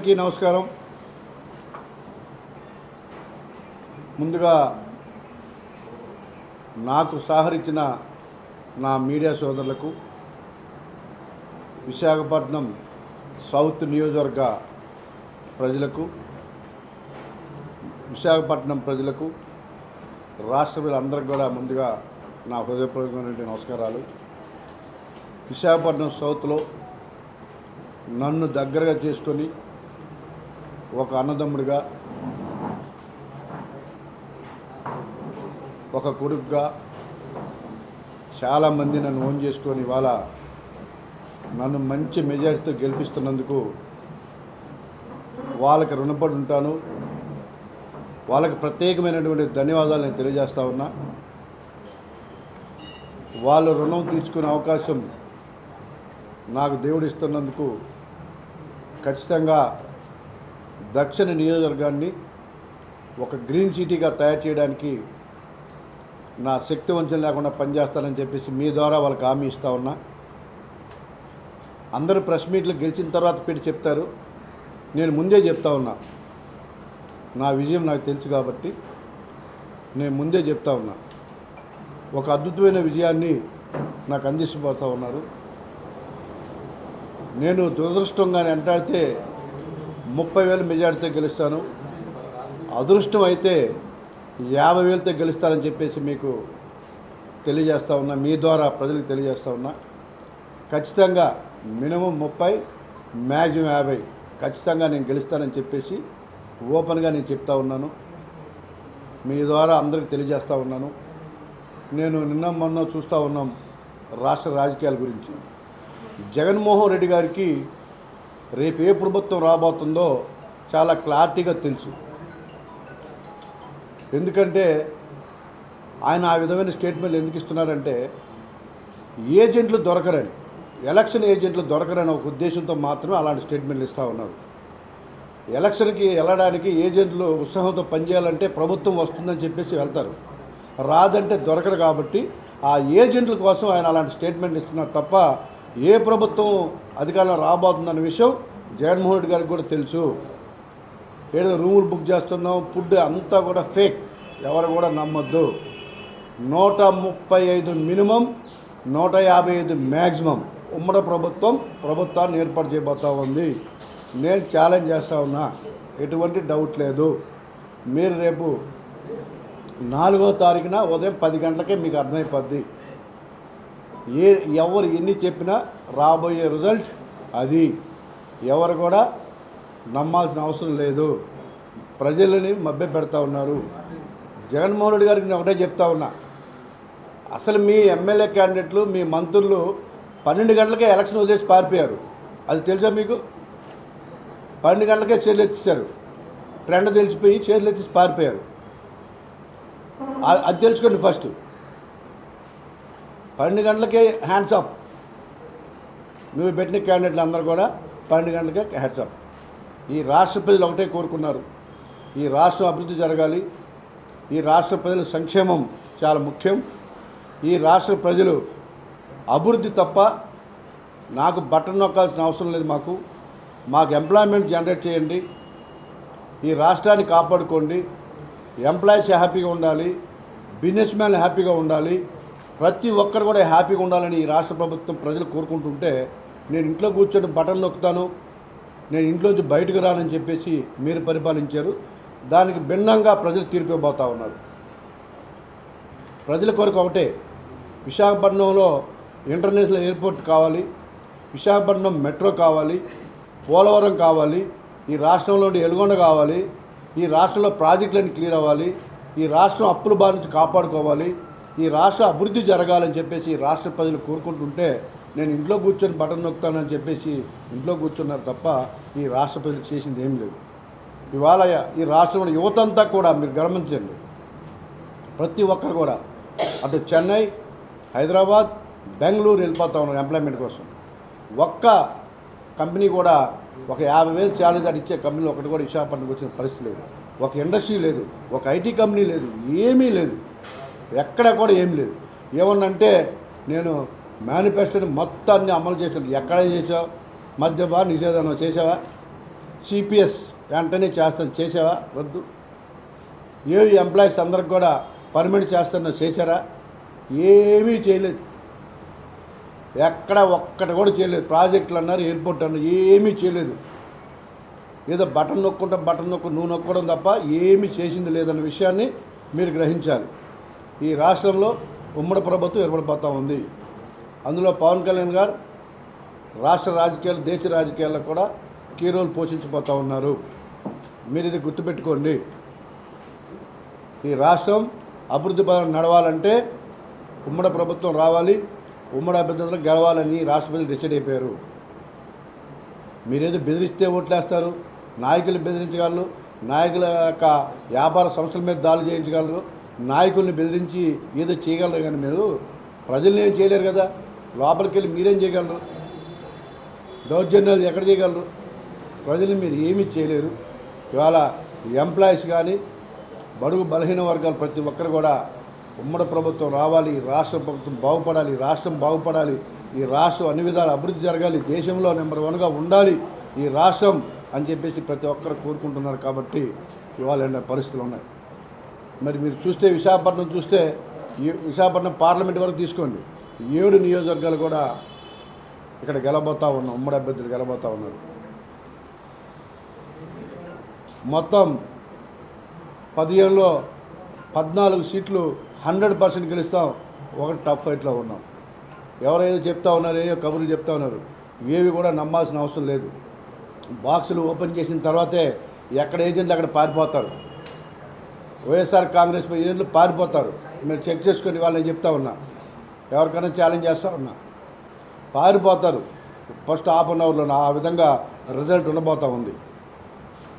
అందరికీ నమస్కారం. ముందుగా నాకు సహకరించిన నా మీడియా సోదరులకు విశాఖపట్నం సౌత్ నియోజకవర్గ ప్రజలకు విశాఖపట్నం ప్రజలకు రాష్ట్ర ప్రజలందరికీ కూడా ముందుగా నా హృదయపూర్వకమైనటువంటి నమస్కారాలు. విశాఖపట్నం సౌత్లో నన్ను దగ్గరగా చేసుకొని ఒక అన్నదమ్ముడిగా ఒక కొడుకుగా చాలామంది నన్ను ఓన్ చేసుకొని ఇవాళ నన్ను మంచి మెజారిటీతో గెలిపిస్తున్నందుకు వాళ్ళకి రుణపడి ఉంటాను. వాళ్ళకి ప్రత్యేకమైనటువంటి ధన్యవాదాలు నేను తెలియజేస్తా ఉన్నా. వాళ్ళు రుణం తీసుకునే అవకాశం నాకు దేవుడు ఇస్తున్నందుకు ఖచ్చితంగా దక్షిణ నియోజకవర్గాన్ని ఒక గ్రీన్ సిటీగా తయారు చేయడానికి నా శక్తి వంచన లేకుండా పనిచేస్తానని చెప్పేసి మీ ద్వారా వాళ్ళకి హామీ ఇస్తా ఉన్నా. అందరూ ప్రెస్ మీట్లు గెలిచిన తర్వాత పెట్టి చెప్తారు. నేను ముందే చెప్తా ఉన్నా. నా విజయం నాకు తెలుసు కాబట్టి నేను ముందే చెప్తా ఉన్నా. ఒక అద్భుతమైన విజయాన్ని నాకు అందిస్తుపోతూ ఉన్నారు. నేను దురదృష్టంగా వెంటాడితే ముప్పై వేల మెజార్టీతో గెలుస్తాను. అదృష్టం అయితే యాభై వేలతో గెలుస్తానని చెప్పేసి మీకు తెలియజేస్తా ఉన్నా మీ ద్వారా ప్రజలకు తెలియజేస్తా ఉన్నా. ఖచ్చితంగా మినిమం ముప్పై మ్యాక్సిమం యాభై. ఖచ్చితంగా నేను గెలుస్తానని చెప్పేసి ఓపెన్గా నేను చెప్తా ఉన్నాను. మీ ద్వారా అందరికి తెలియజేస్తూ ఉన్నాను. నేను నిన్న మొన్న చూస్తూ ఉన్నాం రాష్ట్ర రాజకీయాల గురించి. జగన్మోహన్ రెడ్డి గారికి రేపు ఏ ప్రభుత్వం రాబోతుందో చాలా క్లారిటీగా తెలుసు. ఎందుకంటే ఆయన ఆ విధమైన స్టేట్మెంట్లు ఎందుకు ఇస్తున్నారంటే ఏజెంట్లు దొరకరని ఎలక్షన్ ఏజెంట్లు దొరకరని ఒక ఉద్దేశంతో మాత్రమే అలాంటి స్టేట్మెంట్లు ఇస్తూ ఉన్నారు. ఎలక్షన్కి వెళ్ళడానికి ఏజెంట్లు ఉత్సాహంతో పనిచేయాలంటే ప్రభుత్వం వస్తుందని చెప్పేసి వెళ్తారు. రాదంటే దొరకరు కాబట్టి ఆ ఏజెంట్ల కోసం ఆయన అలాంటి స్టేట్మెంట్ ఇస్తున్నారు తప్ప ఏ ప్రభుత్వం అధికారం రాబోతుందన్న విషయం జగన్మోహన్ రెడ్డి గారికి కూడా తెలుసు. ఏదో రూములు బుక్ చేస్తున్నాం ఫుడ్ అంతా కూడా ఫేక్. ఎవరు కూడా నమ్మొద్దు. నూట ముప్పై ఐదు మినిమం నూట యాభై ఐదు మ్యాక్సిమం ఉమ్మడి ప్రభుత్వం ప్రభుత్వాన్ని ఏర్పాటు చేయబోతా ఉంది. నేను ఛాలెంజ్ చేస్తా ఉన్నా. ఎటువంటి డౌట్ లేదు. మీరు రేపు నాలుగో తారీఖున ఉదయం పది గంటలకే మీకు అర్థమైపోద్ది. ఏ ఎవరు ఎన్ని చెప్పినా రాబోయే రిజల్ట్ అది. ఎవరు కూడా నమ్మాల్సిన అవసరం లేదు. ప్రజలని మభ్య పెడతా ఉన్నారు. జగన్మోహన్ రెడ్డి గారికి నేను ఒకటే చెప్తా ఉన్నా. అసలు మీ ఎమ్మెల్యే క్యాండిడేట్లు మీ మంత్రులు పన్నెండు గంటలకే ఎలక్షన్ వదిలేసి పారిపోయారు. అది తెలుసా మీకు? పన్నెండు గంటలకే చేతులు ఎత్తిస్తారు ట్రెండ్ తెలిసిపోయి చేతులు ఎత్తి పారిపోయారు. అది తెలుసుకోండి ఫస్ట్. పన్నెండు గంటలకే హ్యాండ్స్ అప్ నువ్వు పెట్టిన క్యాండిడేట్లు అందరూ కూడా పన్నెండు గంటలకే హ్యాండ్స్ అప్ ఈ రాష్ట్ర ప్రజలు ఒకటే కోరుకున్నారు. ఈ రాష్ట్రం అభివృద్ధి జరగాలి. ఈ రాష్ట్ర ప్రజల సంక్షేమం చాలా ముఖ్యం. ఈ రాష్ట్ర ప్రజలు అభివృద్ధి తప్ప నాకు బట్టన్ నొక్కాల్సిన అవసరం లేదు మాకు. మాకు ఎంప్లాయ్మెంట్ జనరేట్ చేయండి. ఈ రాష్ట్రాన్ని కాపాడుకోండి. ఎంప్లాయీస్ హ్యాపీగా ఉండాలి. బిజినెస్ మ్యాన్ హ్యాపీగా ఉండాలి. ప్రతి ఒక్కరు కూడా హ్యాపీగా ఉండాలని ఈ రాష్ట్ర ప్రభుత్వం ప్రజలు కోరుకుంటుంటే నేను ఇంట్లో కూర్చొని బటన్ నొక్కుతాను నేను ఇంట్లోంచి బయటకు రానని చెప్పేసి మీరు పరిపాలించారు. దానికి భిన్నంగా ప్రజలు తీర్పు ఇవ్వబోతా ఉన్నారు. ప్రజల కొరకు ఒకటే విశాఖపట్నంలో ఇంటర్నేషనల్ ఎయిర్పోర్ట్ కావాలి విశాఖపట్నం మెట్రో కావాలి పోలవరం కావాలి ఈ రాష్ట్రంలో ఎలుగొండ కావాలి ఈ రాష్ట్రంలో ప్రాజెక్టులన్నీ క్లియర్ అవ్వాలి ఈ రాష్ట్రం అప్పుల బారి నుంచి కాపాడుకోవాలి ఈ రాష్ట్ర అభివృద్ధి జరగాలని చెప్పేసి రాష్ట్ర ప్రజలు కోరుకుంటుంటే నేను ఇంట్లో కూర్చొని బటన్ నొక్కుతానని చెప్పేసి ఇంట్లో కూర్చున్నారు తప్ప ఈ రాష్ట్ర ప్రజలకు చేసింది ఏం లేదు. ఇవాళ ఈ రాష్ట్రంలో యువతంతా కూడా మీరు గమనించండి. ప్రతి ఒక్కరు కూడా అటు చెన్నై హైదరాబాద్ బెంగళూరు వెళ్ళిపోతా ఉన్నారు ఎంప్లాయ్మెంట్ కోసం. ఒక్క కంపెనీ కూడా ఒక యాభై వేలు శాలరీ దాటి ఇచ్చే కంపెనీ ఒకటి కూడా విశాఖపట్నంకి వచ్చిన పరిస్థితి లేదు. ఒక ఇండస్ట్రీ లేదు ఒక ఐటీ కంపెనీ లేదు ఏమీ లేదు. ఎక్కడ కూడా ఏం లేదు. ఏమన్నంటే నేను మేనిఫెస్టోని మొత్తాన్ని అమలు చేశాను. ఎక్కడ చేసావు మద్యపా నిషేధం చేసావా సిపిఎస్ వెంటనే చేస్తాను చేసావా వద్దు. ఏ ఎంప్లాయీస్ అందరికి కూడా పర్మిట్ చేస్తున్నా చేశారా? ఏమీ చేయలేదు. ఎక్కడ ఒక్కటి కూడా చేయలేదు. ప్రాజెక్టులు అన్నారు ఎయిర్పోర్ట్ అన్నారు ఏమీ చేయలేదు. ఏదో బటన్ నొక్కుంటే బటన్ నొక్కు నువ్వు నొక్కడం తప్ప ఏమీ చేసింది లేదన్న విషయాన్ని మీరు గ్రహించాలి. ఈ రాష్ట్రంలో ఉమ్మడి ప్రభుత్వం ఏర్పడిపోతూ ఉంది. అందులో పవన్ కళ్యాణ్ గారు రాష్ట్ర రాజకీయాలు దేశ రాజకీయాల్లో కూడా కీ రోల్ పోషించిపోతూ ఉన్నారు. మీరు ఇది గుర్తుపెట్టుకోండి. ఈ రాష్ట్రం అభివృద్ధి నడవాలంటే ఉమ్మడి ప్రభుత్వం రావాలి ఉమ్మడి అభ్యర్థులు గెలవాలని రాష్ట్రపతి డిసైడ్ అయిపోయారు. మీరేదో బెదిరిస్తే ఓట్లేస్తారు నాయకులు బెదిరించగలరు నాయకుల యొక్క వ్యాపార సంస్థల మీద దాడులు చేయించగలరు నాయకుల్ని బెదిరించి ఏదో చేయగలరు కానీ మీరు ప్రజల్ని ఏం చేయలేరు కదా. లోపలికి వెళ్ళి మీరేం చేయగలరు? దౌర్జన్యాలు ఎక్కడ చేయగలరు? ప్రజల్ని మీరు ఏమీ చేయలేరు. ఇవాళ ఎంప్లాయీస్ కానీ బడుగు బలహీన వర్గాలు ప్రతి ఒక్కరు కూడా ఉమ్మడి ప్రభుత్వం రావాలి రాష్ట్ర ప్రభుత్వం బాగుపడాలి రాష్ట్రం బాగుపడాలి ఈ రాష్ట్రం అన్ని విధాలు అభివృద్ధి జరగాలి దేశంలో నెంబర్ వన్గా ఉండాలి ఈ రాష్ట్రం అని చెప్పేసి ప్రతి ఒక్కరు కోరుకుంటున్నారు కాబట్టి ఇవాళ ఎన్నో పరిస్థితులు ఉన్నాయి. మరి మీరు చూస్తే విశాఖపట్నం చూస్తే ఈ విశాఖపట్నం పార్లమెంట్ వరకు తీసుకోండి. ఏడు నియోజకవర్గాలు కూడా ఇక్కడ గెలబోతా ఉన్నాం ఉమ్మడి అభ్యర్థులు గెలబోతా ఉన్నారు. మొత్తం పదిహేనులో పద్నాలుగు సీట్లు హండ్రెడ్ పర్సెంట్ గెలుస్తాం ఒకటి టఫ్ ఫైట్లో ఉన్నాం. ఎవరైతే చెప్తా ఉన్నారు ఏయో కబుర్లు చెప్తా ఉన్నారు ఏవి కూడా నమ్మాల్సిన అవసరం లేదు. బాక్సులు ఓపెన్ చేసిన తర్వాతే ఎక్కడ ఏజెంట్లు అక్కడ పారిపోతారు. వైఎస్ఆర్ కాంగ్రెస్ ఏజెంట్లు పారిపోతారు. మీరు చెక్ చేసుకొని వాళ్ళని చెప్తా ఉన్నా. ఎవరికైనా ఛాలెంజ్ చేస్తూ ఉన్నా. పారిపోతారు. ఫస్ట్ హాఫ్ అన్ అవర్లో ఆ విధంగా రిజల్ట్ ఉండబోతా ఉంది.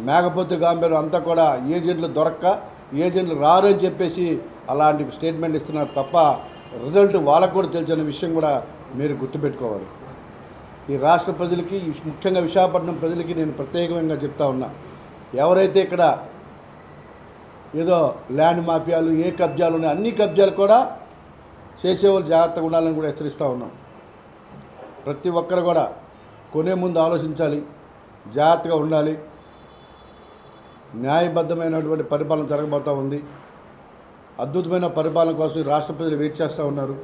మేకపోతే గాంబేరు అంతా కూడా ఏజెంట్లు దొరక్క ఏజెంట్లు రారు అని చెప్పేసి అలాంటి స్టేట్మెంట్ ఇస్తున్నారు తప్ప రిజల్ట్ వాళ్ళకు కూడా తెలిసిన విషయం కూడా మీరు గుర్తుపెట్టుకోవాలి. ఈ రాష్ట్ర ప్రజలకి ముఖ్యంగా విశాఖపట్నం ప్రజలకి నేను ప్రత్యేకంగా చెప్తా ఉన్నా. ఎవరైతే ఇక్కడ ఏదో ల్యాండ్ మాఫియాలు ఏ కబ్జాలు ఉన్నాయి అన్ని కబ్జాలు కూడా చేసేవాళ్ళు జాగ్రత్తగా ఉండాలని కూడా హెచ్చరిస్తూ ఉన్నాం. ప్రతి ఒక్కరు కూడా కొనే ముందు ఆలోచించాలి జాగ్రత్తగా ఉండాలి. న్యాయబద్ధమైనటువంటి పరిపాలన జరగబోతూ ఉంది. అద్భుతమైన పరిపాలన కోసం రాష్ట్ర ప్రజలు వెయిట్ చేస్తూ ఉన్నారు.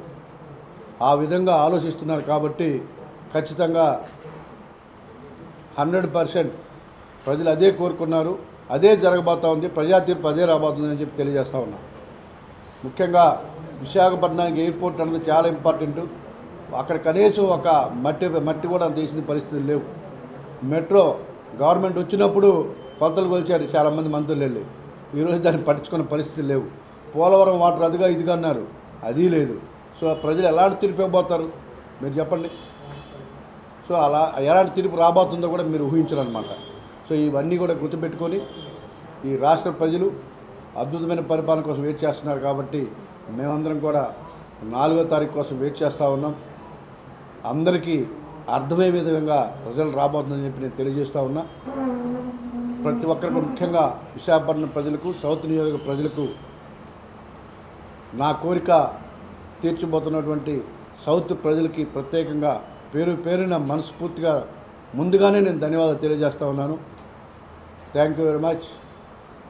ఆ విధంగా ఆలోచిస్తున్నారు కాబట్టి ఖచ్చితంగా హండ్రెడ్ పర్సెంట్ ప్రజలు అదే కోరుకున్నారు. అదే జరగబోతా ఉంది ప్రజా తీర్పు అదే రాబోతుంది అని చెప్పి తెలియజేస్తూ ఉన్నా. ముఖ్యంగా విశాఖపట్నానికి ఎయిర్పోర్ట్ అన్నది చాలా ఇంపార్టెంట్. అక్కడ కనీసం ఒక మట్టి మట్టి కూడా తీసిన పరిస్థితులు లేవు. మెట్రో గవర్నమెంట్ వచ్చినప్పుడు కొలతలు కొలిచారు చాలామంది మంత్రులు వెళ్ళి. ఈరోజు దాన్ని పట్టించుకున్న పరిస్థితులు లేవు. పోలవరం వాటర్ అదిగా ఇదిగా అన్నారు. అది లేదు. సో ప్రజలు ఎలాంటి తీర్పు ఇవ్వబోతారు? మీరు చెప్పండి. సో అలా ఎలాంటి తీర్పు రాబోతుందో కూడా మీరు ఊహించరు అనమాట సో ఇవన్నీ కూడా గుర్తుపెట్టుకొని ఈ రాష్ట్ర ప్రజలు అద్భుతమైన పరిపాలన కోసం వెయిట్ చేస్తున్నారు కాబట్టి మేమందరం కూడా నాలుగో తారీఖు కోసం వెయిట్ చేస్తూ ఉన్నాం. అందరికీ అర్థమయ్యే విధంగా రిజల్ట్ రాబోతుందని చెప్పి నేను తెలియజేస్తూ ఉన్నా. ప్రతి ఒక్కరికి ముఖ్యంగా విశాఖపట్నం ప్రజలకు సౌత్ నియోజక ప్రజలకు నా కోరిక తీర్చిపోతున్నటువంటి సౌత్ ప్రజలకి ప్రత్యేకంగా పేరు పేరున మనస్ఫూర్తిగా ముందుగానే నేను ధన్యవాదాలు తెలియజేస్తూ ఉన్నాను. థ్యాంక్ యూ వెరీ మచ్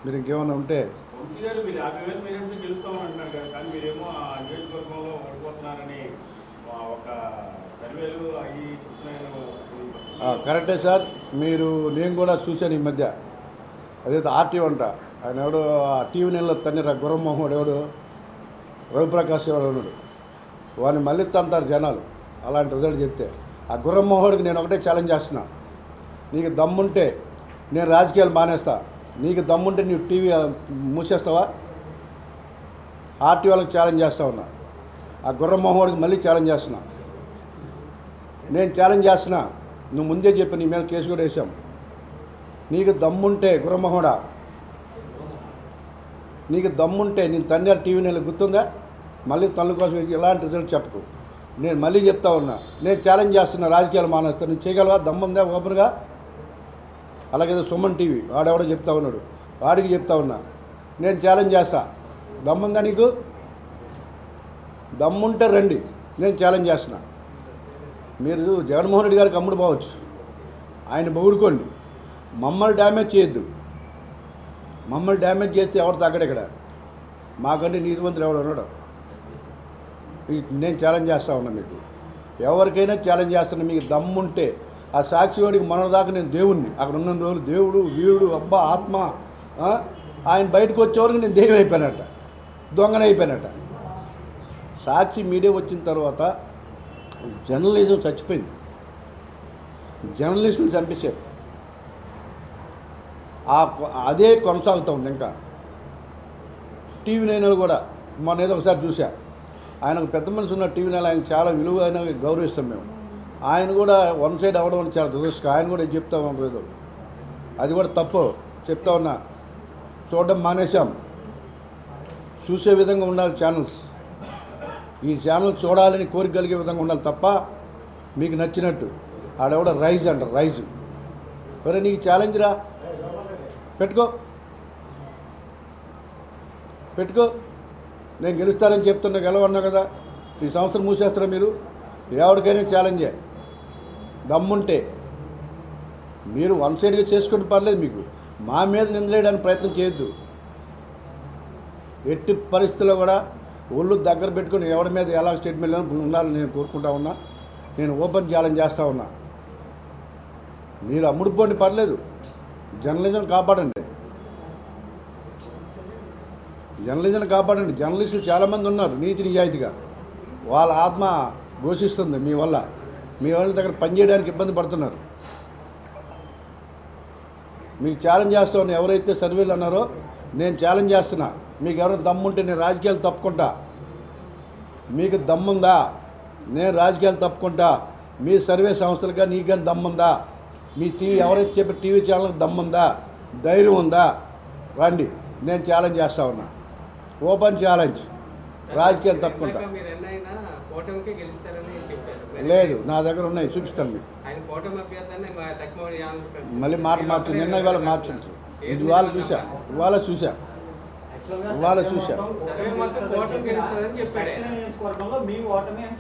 మీరు ఇంకేమైనా ఉంటే కరెక్టే సార్. మీరు నేను కూడా చూశాను ఈ మధ్య. అదైతే ఆర్టీ అంట. ఆయన ఎవడు ఆ టీవీ నెలలో తన్ని గురమ్మోహుడు ఎవడు? రవిప్రకాష్ ఎవడు ఉన్నాడు. వాడిని మళ్ళీ తంతారు జనాలు. అలాంటి రిజల్ట్ చెప్తే. ఆ గుర్రమ్మోహుడికి నేను ఒకటే ఛాలెంజ్ చేస్తున్నా. నీకు దమ్ముంటే నేను రాజకీయాలు మానేస్తా. నీకు దమ్ముంటే నువ్వు టీవీ మూసేస్తావా? ఆర్టీ వాళ్ళకి ఛాలెంజ్ చేస్తా ఉన్నా. ఆ గుర్రమ్మోహుడికి మళ్ళీ ఛాలెంజ్ చేస్తున్నా. నేను ఛాలెంజ్ చేస్తున్నా. నువ్వు ముందే చెప్పి నీ మీద కేసు కూడా వేసాం నీకు దమ్ముంటే గుర్రమోహడా నీకు దమ్ముంటే నేను తండ్రి టీవీ నెల గుర్తుందా? మళ్ళీ తల్లి కోసం ఎలాంటి రిజల్ట్ చెప్పకు. నేను మళ్ళీ చెప్తా ఉన్నా. నేను ఛాలెంజ్ చేస్తున్నా రాజకీయాలు మానేస్తాను నువ్వు చేయగలవా? దమ్ముందా? ఓపెన్గా? అలాగే సుమన్ టీవీ వాడెవడో చెప్తా ఉన్నాడు. వాడికి చెప్తా ఉన్నా. నేను ఛాలెంజ్ చేస్తా. దమ్ముందా నీకు? దమ్ముంటే రండి. నేను ఛాలెంజ్ చేస్తున్నా. మీరు జగన్మోహన్ రెడ్డి గారికి అమ్ముడు పోవచ్చు. ఆయన పొగుడుకోండి మమ్మల్ని డ్యామేజ్ చేయొద్దు. మమ్మల్ని డ్యామేజ్ చేస్తే ఎవరు తగ్గడు ఇక్కడ? మాకంటే నీతివంతులు ఎవడు ఉన్నాడు? నేను ఛాలెంజ్ చేస్తా ఉన్నా మీకు. ఎవరికైనా ఛాలెంజ్ చేస్తున్నా. మీకు దమ్ముంటే ఆ సాక్షివాడికి మన దాకా నేను దేవుణ్ణి. అక్కడ ఉన్న రోజులు దేవుడు వీరుడు అబ్బా ఆత్మ ఆయన బయటకు వచ్చేవరకు నేను దెయ్యం అయిపోయానట దొంగన సాక్షి మీడియా వచ్చిన తర్వాత జర్నలిజం చచ్చిపోయింది. జర్నలిస్టులు చంపేశారు. ఆ కొ- అదే కొనసాగుతూ ఉంది ఇంకా. టీవీ నైన్ కూడా మొన్న ఏదో ఒకసారి చూసా ఆయన ఒక పెద్ద మనిషి ఉన్న టీవీ నైన్ ఆయన చాలా విలువైన గౌరవిస్తాం మేము. ఆయన కూడా వన్ సైడ్ అవ్వడం అని చాలా దురదృష్టం. ఆయన కూడా చెప్తా ఉన్నారు అది కూడా తప్పు. చెప్తా ఉన్నా. చూడడం మానేశాం. చూసే విధంగా ఉండాలి ఛానల్స్ ఈ ఛానల్ చూడాలని కోరిక కలిగే విధంగా ఉండాలి తప్ప మీకు నచ్చినట్టు. ఆడెవడ రైజ్ అంటారు రైజ్. మరి నీకు ఛాలెంజ్ రా. పెట్టుకో. పెట్టుకో. నేను గెలుస్తానని చెప్తున్నా గెలవన్నా కదా. ఈ సంవత్సరం మూసేస్తారా మీరు? ఎవరికైనా ఛాలెంజే దమ్ముంటే. మీరు వన్ సైడ్గా చేసుకుంటే పర్లేదు మీకు. మా మీద నిందలేయడానికి ప్రయత్నం చేయొద్దు. ఎట్టి పరిస్థితుల్లో కూడా ఒళ్ళు దగ్గర పెట్టుకుని ఎవరి మీద ఎలా స్టేట్మెంట్ ఉండాలని నేను కోరుకుంటా ఉన్నా. నేను ఓపెన్ ఛాలెంజ్ చేస్తూ ఉన్నా. మీరు అమ్ముడుపోండి పర్లేదు. జర్నలిజం కాపాడండి. జర్నలిజం కాపాడండి. జర్నలిస్టులు చాలామంది ఉన్నారు నీతి నిజాయితీగా. వాళ్ళ ఆత్మ ఘోషిస్తుంది మీ వల్ల. మీ వాళ్ళ దగ్గర పనిచేయడానికి ఇబ్బంది పడుతున్నారు. మీకు ఛాలెంజ్ చేస్తామని ఎవరైతే సర్వేలు అన్నారో నేను ఛాలెంజ్ చేస్తున్నా. మీకు ఎవరైనా దమ్ముంటే నేను రాజకీయాలు తప్పుకుంటా. మీకు దమ్ముందా? నేను రాజకీయాలు తప్పుకుంటా. మీ సర్వే సంస్థలుగా నీకని దమ్ముందా? మీ టీవీ ఎవరైతే చెప్పే టీవీ ఛానల్కి దమ్ముందా? ధైర్యం ఉందా? రండి నేను ఛాలెంజ్ చేస్తా ఉన్నా. ఓపెన్ ఛాలెంజ్ రాజకీయాలు తప్పుకుంటా. మీరు చెప్పారు. లేదు నా దగ్గర ఉన్నాయి చూపిస్తాను మీకు. ఆయన కూటమి అభ్యర్థాన్ని మా తక్కువ మళ్ళీ మాట మార్చు నిన్న ఇవాళ మార్చు. ఇది ఇవాళ చూసా ఇవాళ చూసా. ఇవాళ చూసా.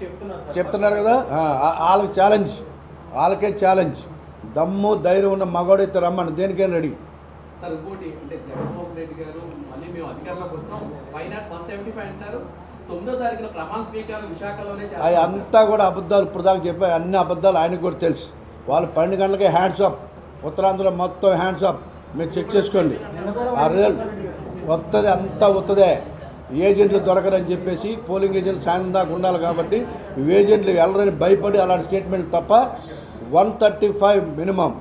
చెప్తున్నారు సార్. చెప్తున్నారు కదా వాళ్ళకి ఛాలెంజ్ వాళ్ళకే ఛాలెంజ్ దమ్ము ధైర్యం ఉన్న మగవాడైతే రమ్మని. దేనికైనా రెడీ. సార్ ఇంకోటి అంటే జగన్మోహన్ రెడ్డి గారు మళ్ళీ మేము అధికారంలోకి వస్తాం వైనాట్ వన్ సెవెంటీ ఫైవ్ అంటారు? తొమ్మిదో తారీఖున ప్రమాణ స్వీకారం విశాఖలోనే అవి అంతా కూడా అబద్ధాలు ఇప్పుడు దాకా చెప్పాయి అన్ని అబద్ధాలు ఆయనకు కూడా తెలుసు. వాళ్ళు పన్నెండు గంటలకే హ్యాండ్స్ అప్ ఉత్తరాంధ్ర మొత్తం హ్యాండ్స్ అప్ మీరు చెక్ చేసుకోండి. ఆ రిజల్ట్ వస్తుంది అంతా వస్తుందే ఏజెంట్లు దొరకరని చెప్పేసి పోలింగ్ ఏజెంట్లు సాయంత్రం దాకా ఉండాలి కాబట్టి ఏజెంట్లు వెళ్ళరని భయపడి అలాంటి స్టేట్మెంట్ తప్ప one thirty five minimum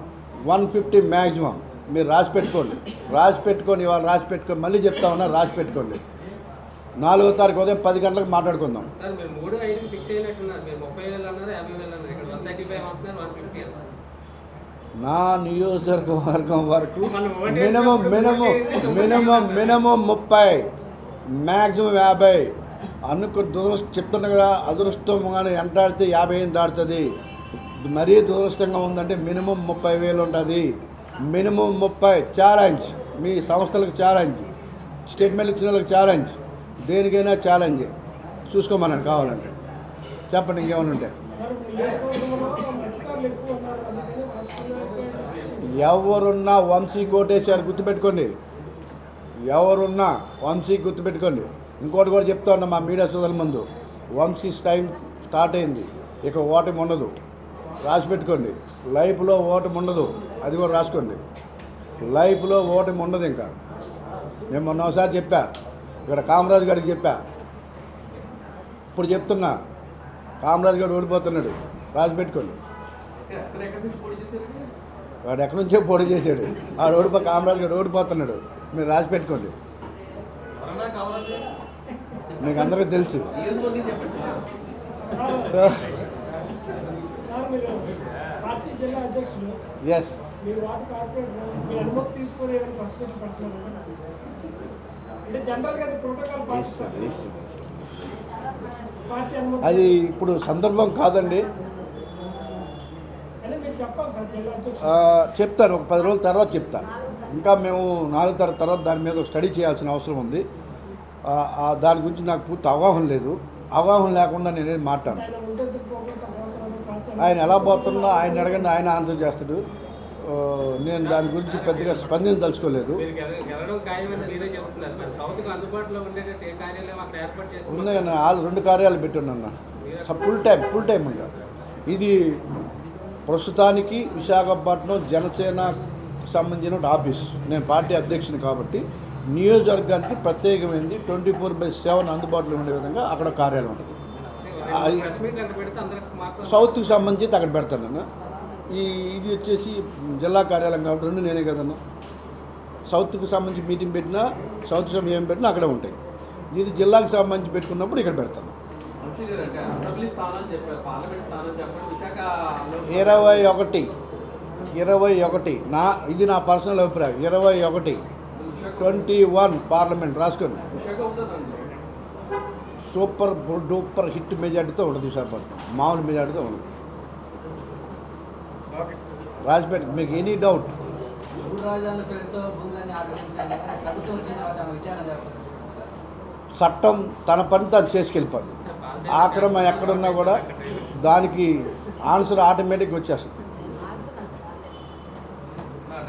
one fifty maximum మీరు రాసి పెట్టుకోండి. రాసి పెట్టుకొని ఇవాళ రాసి పెట్టుకొని మళ్ళీ చెప్తా ఉన్నా రాసి పెట్టుకోండి. నాలుగో తారీఖు ఉదయం పది గంటలకు మాట్లాడుకుందాం. నా నియోజకవర్గం వరకు మినిమం మినిమం మినిమం మినిమం ముప్పై మ్యాక్సిమం యాభై. అనుకు దురదృష్టం చెప్తున్నా కదా అదృష్టం కానీ ఎంటాడితే యాభై ఏం దాడుతుంది మరీ దురదృష్టంగా ఉందంటే మినిమం ముప్పై వేలు ఉంటుంది. మినిమం ముప్పై ఛాలెంజ్. మీ సంస్థలకు ఛాలెంజ్. స్టేట్మెంట్ ఇచ్చిన వాళ్ళకి ఛాలెంజ్. దేనికైనా ఛాలెంజ్. చూసుకోమన్నాను కావాలంటే. చెప్పండి ఇంకేమైనా ఉంటే. ఎవరున్నా వంశీ కోటేశ్వర్ గుర్తుపెట్టుకోండి. ఎవరున్నా వంశీ గుర్తుపెట్టుకోండి. ఇంకోటి కూడా చెప్తా ఉన్నా మా మీడియా సోదరుల ముందు. వంశీ టైం స్టార్ట్ అయింది. ఇక ఓటమి ఉండదు. రాసి పెట్టుకోండి. లైఫ్లో ఓటమి ఉండదు. అది కూడా రాసుకోండి. లైఫ్లో ఓటమి ఉండదు ఇంకా. నేను మొన్న ఒకసారి చెప్పా ఇక్కడ కామరాజు గారికి చెప్పా. ఇప్పుడు చెప్తున్నా కామరాజు గారు ఓడిపోతున్నాడు రాసి పెట్టుకోండి. వాడు ఎక్కడి నుంచో పొడి చేశాడు. వాడు ఓడిపో కామరాజు గారు ఓడిపోతున్నాడు. మీరు రాసి పెట్టుకోండి. మీకు అందరికీ తెలుసు. నియోజకవర్గం చెప్పండి సార్. సో సార్ మీరు పార్టీ జిల్లా అధ్యక్షులు ఎస్ మీ వార్డు కార్పొరేటర్ మీ అనుమతి తీసుకొని ఏమైనా ప్రశ్నించి పడుతున్నారు అంటే జనరల్గా అది ప్రోటోకాల్ పాటిస్తారు? పార్టీ అనుమతి అది ఇప్పుడు సందర్భం కాదండి. మీరు చెప్తాను. ఒక పది రోజుల తర్వాత చెప్తా. ఇంకా మేము నాలుగు తర తర్వాత దాని మీద ఒక స్టడీ చేయాల్సిన అవసరం ఉంది. దాని గురించి నాకు పూర్తి అవగాహన లేదు. అవగాహన లేకుండా నేనేం మాట్లాడను. ఆయన ఎలా పోతున్నా ఆయన అడగండి ఆయన ఆన్సర్ చేస్తాడు. నేను దాని గురించి పెద్దగా స్పందించదలుచుకోలేదు ఉన్నాయన్న వాళ్ళు రెండు కార్యాలు పెట్టున్నాన్న ఫుల్ టైం ఫుల్ టైం ఉండ. ఇది ప్రస్తుతానికి విశాఖపట్నం జనసేనకు సంబంధించిన ఆఫీస్. నేను పార్టీ అధ్యక్షుని కాబట్టి నియోజకవర్గానికి ప్రత్యేకమైనది ట్వంటీ ఫోర్ బై సెవెన్ అందుబాటులో ఉండే విధంగా అక్కడ కార్యాలయం ఉంటుంది. సౌత్కి సంబంధించి అక్కడ పెడతానన్న ఈ ఇది వచ్చేసి జిల్లా కార్యాలయం కాబట్టి రెండు నేనే కదన్నా. సౌత్కి సంబంధించి మీటింగ్ పెట్టినా సౌత్ సమయం ఏం పెట్టినా అక్కడే ఉంటాయి. ఇది జిల్లాకు సంబంధించి పెట్టుకున్నప్పుడు ఇక్కడ పెడతాను. ఇరవై ఒకటి. ఇరవై ఒకటి. నా ఇది నా పర్సనల్ అభిప్రాయం. ఇరవై ఒకటి. ట్వంటీ వన్ పార్లమెంట్ రాసుకోండి సూపర్ డూపర్ హిట్ మెజార్టీతో ఉండదు విశాఖపట్నం మామూలు మెజార్టీతో ఉండదు. రాజపేట మీకు ఎనీ డౌట్ చట్టం తన పని తాను చేసుకెళ్ళిపోద్ది ఆక్రమణ ఎక్కడున్నా కూడా దానికి ఆన్సర్ ఆటోమేటిక్గా వచ్చేస్తుంది.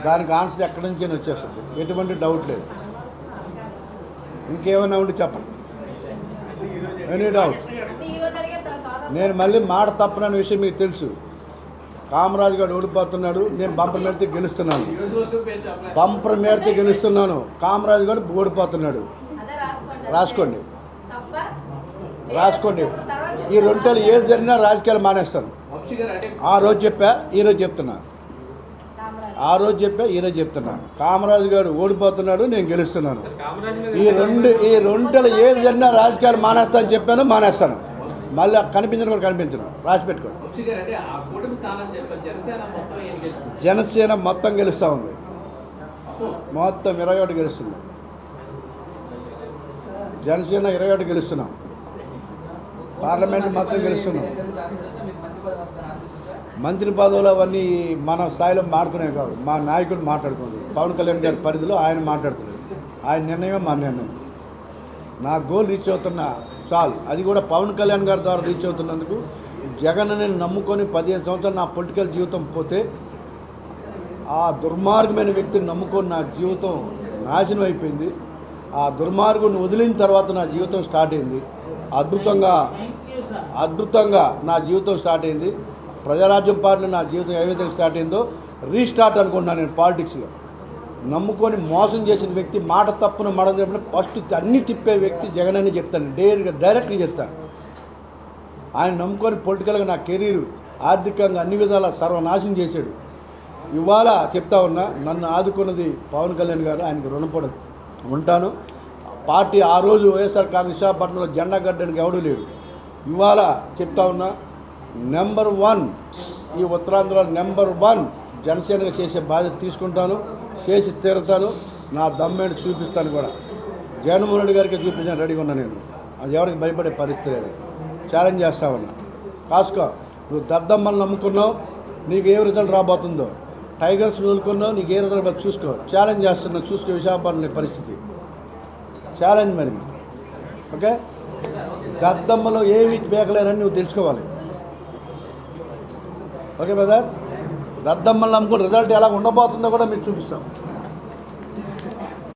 దానికి ఆన్సర్ ఎక్కడి నుంచి వచ్చేస్తుంది. ఎటువంటి డౌట్ లేదు. ఇంకేమైనా ఉండి చెప్పండి. ఎనీ డౌట్ నేను మళ్ళీ మాట తప్పనన్న విషయం మీకు తెలుసు. కామరాజు గారు ఓడిపోతున్నాడు నేను బంపర్ మేడితే గెలుస్తున్నాను. బంపర్ మేడితే గెలుస్తున్నాను. కామరాజు గారు ఓడిపోతున్నాడు. రాసుకోండి. రాసుకోండి. ఈ రెంటలు ఏది జరిగినా రాజకీయాలు మానేస్తాను. ఆ రోజు చెప్పా ఈరోజు చెప్తున్నా. ఆ రోజు చెప్పా ఈరోజు చెప్తున్నా. కామరాజు గారు ఓడిపోతున్నాడు నేను గెలుస్తున్నాను. ఈ రెండు ఈ రెంటలు ఏది జరిగినా రాజకీయాలు మానేస్తాను చెప్పాను మానేస్తాను. మళ్ళీ కనిపించను కూడా కనిపించను. రాసి పెట్టుకోండి జనసేన మొత్తం గెలుస్తూ ఉంది. మొత్తం? ఇరవై ఒకటి గెలుస్తుంది. జనసేన ఇరవై ఒకటి గెలుస్తున్నాం. పార్లమెంట్ మొత్తం గెలుస్తున్నాం. మంత్రి పదవులు అవన్నీ మన స్థాయిలో మాట్లాడుకునే కాదు. మా నాయకుడు మాట్లాడుకుంది. పవన్ కళ్యాణ్ గారి పరిధిలో ఆయన మాట్లాడుతున్నాడు. ఆయన నిర్ణయం మా నిర్ణయం. నా గోల్ రీచ్ అవుతున్నా చాలు. అది కూడా పవన్ కళ్యాణ్ గారి ద్వారా రీచ్ అవుతున్నందుకు జగన్ నేను నమ్ముకొని పదిహేను సంవత్సరాలు నా పొలిటికల్ జీవితం పోతే ఆ దుర్మార్గమైన వ్యక్తిని నమ్ముకొని నా జీవితం నాశనం అయిపోయింది. ఆ దుర్మార్గుని వదిలిన తర్వాత నా జీవితం స్టార్ట్ అయింది. అద్భుతంగా అద్భుతంగా నా జీవితం స్టార్ట్ అయింది. ప్రజారాజ్యం పార్టీలో నా జీవితం ఏ విధంగా స్టార్ట్ అయిందో రీస్టార్ట్ అనుకుంటున్నాను నేను పాలిటిక్స్లో. నమ్ముకొని మోసం చేసిన వ్యక్తి మాట తప్పున మడ చెప్పిన ఫస్ట్ అన్ని తిప్పే వ్యక్తి జగన్ అని చెప్తాను. డైరెక్ట్గా డైరెక్ట్గా చెప్తాను ఆయన నమ్ముకొని పొలిటికల్గా నా కెరీర్ ఆర్థికంగా అన్ని విధాలా సర్వనాశనం చేశాడు. ఇవాళ చెప్తా ఉన్నా నన్ను ఆదుకున్నది పవన్ కళ్యాణ్ గారు ఆయనకు రుణపడ ఉంటాను. పార్టీ ఆ రోజు వైఎస్ఆర్ కాంగ్రెస్ విశాఖపట్నంలో జెండా గడ్డానికి ఎవడూ లేడు. ఇవాళ చెప్తా ఉన్నా నెంబర్ వన్ ఈ ఉత్తరాంధ్ర నెంబర్ వన్ జనసేనగా చేసే బాధ్యత తీసుకుంటాను చేసి తీరుతాను నా దమ్మేడు చూపిస్తాను కూడా. జగన్మోహన్ రెడ్డి గారికి చూపించాను రెడీగా ఉన్నా నేను. అది ఎవరికి భయపడే పరిస్థితి లేదు. ఛాలెంజ్ చేస్తా ఉన్నా. కాసుకో నువ్వు దద్దమ్మని నమ్ముకున్నావు నీకు ఏ రిజల్ట్ రాబోతుందో. టైగర్స్ నూలుకున్నావు నీకు ఏ రిజల్ట్ చూసుకో. ఛాలెంజ్ చేస్తున్నా చూసుకో విశాఖపట్నం పరిస్థితి. ఛాలెంజ్ మరి. ఓకే? దద్దమ్మలో ఏమి బేకలేరని నువ్వు తెలుసుకోవాలి. Okay brother? దద్దమ్మల్ని నమ్ముకుని రిజల్ట్ ఎలా ఉండబోతుందో కూడా మీకు చూపిస్తాం.